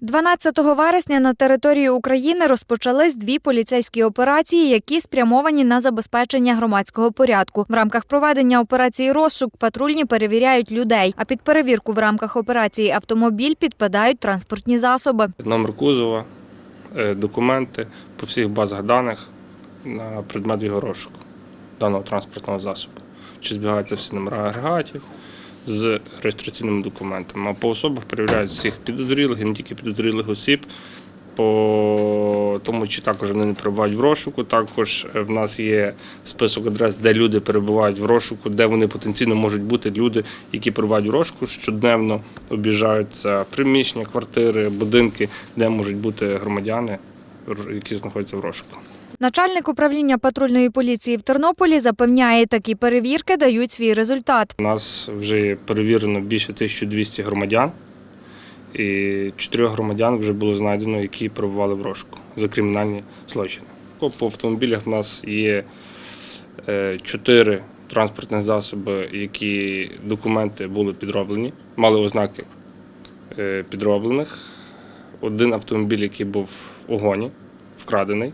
12 вересня на території України розпочались дві поліцейські операції, які спрямовані на забезпечення громадського порядку. В рамках проведення операції розшук патрульні перевіряють людей. А під перевірку в рамках операції автомобіль підпадають транспортні засоби. Номер кузова, е, документи по всіх базах даних на предмет його розшуку даного транспортного засобу. Чи збігаються всі номера агрегатів з реєстраційними документами. А по особах перевіряють всіх підозрілих і не тільки підозрілих осіб. По тому, чи також вони не перебувають в розшуку. Також в нас є список адрес, де люди перебувають в розшуку, де вони потенційно можуть бути люди, які перебувають в розшуку. Щоденно об'їжджаються приміщення, квартири, будинки, де можуть бути громадяни, які знаходяться в розшуку. Начальник управління патрульної поліції в Тернополі запевняє, такі перевірки дають свій результат. У нас вже перевірено більше 1200 громадян, і чотирьох громадян вже було знайдено, які перебували в розшуку за кримінальні злочини. По автомобілях в нас є е, чотири транспортних засоби, які документи були підроблені, мали ознаки е, підроблених. Один автомобіль, який був в огоні, вкрадений,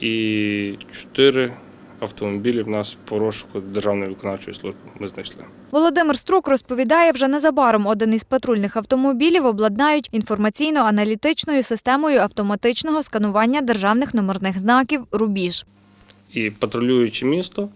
і чотири автомобілі в нас по розшуку Державної виконавчої служби ми знайшли. Володимир Струк розповідає, вже незабаром один із патрульних автомобілів обладнають інформаційно-аналітичною системою автоматичного сканування державних номерних знаків «Рубіж». І патрулюючи місто,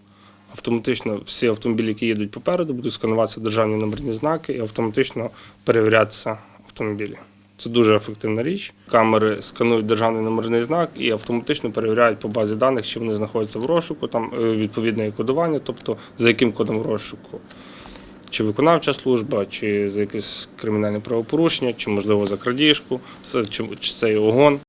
автоматично всі автомобілі, які їдуть попереду, будуть скануватися державні номерні знаки і автоматично перевірятися автомобілі. Це дуже ефективна річ. Камери сканують державний номерний знак і автоматично перевіряють по базі даних, чи вони знаходяться в розшуку, там е, відповідне кодування, тобто за яким кодом розшуку. Чи виконавча служба, чи за якесь кримінальне правопорушення, чи можливо за крадіжку, чи це і огон.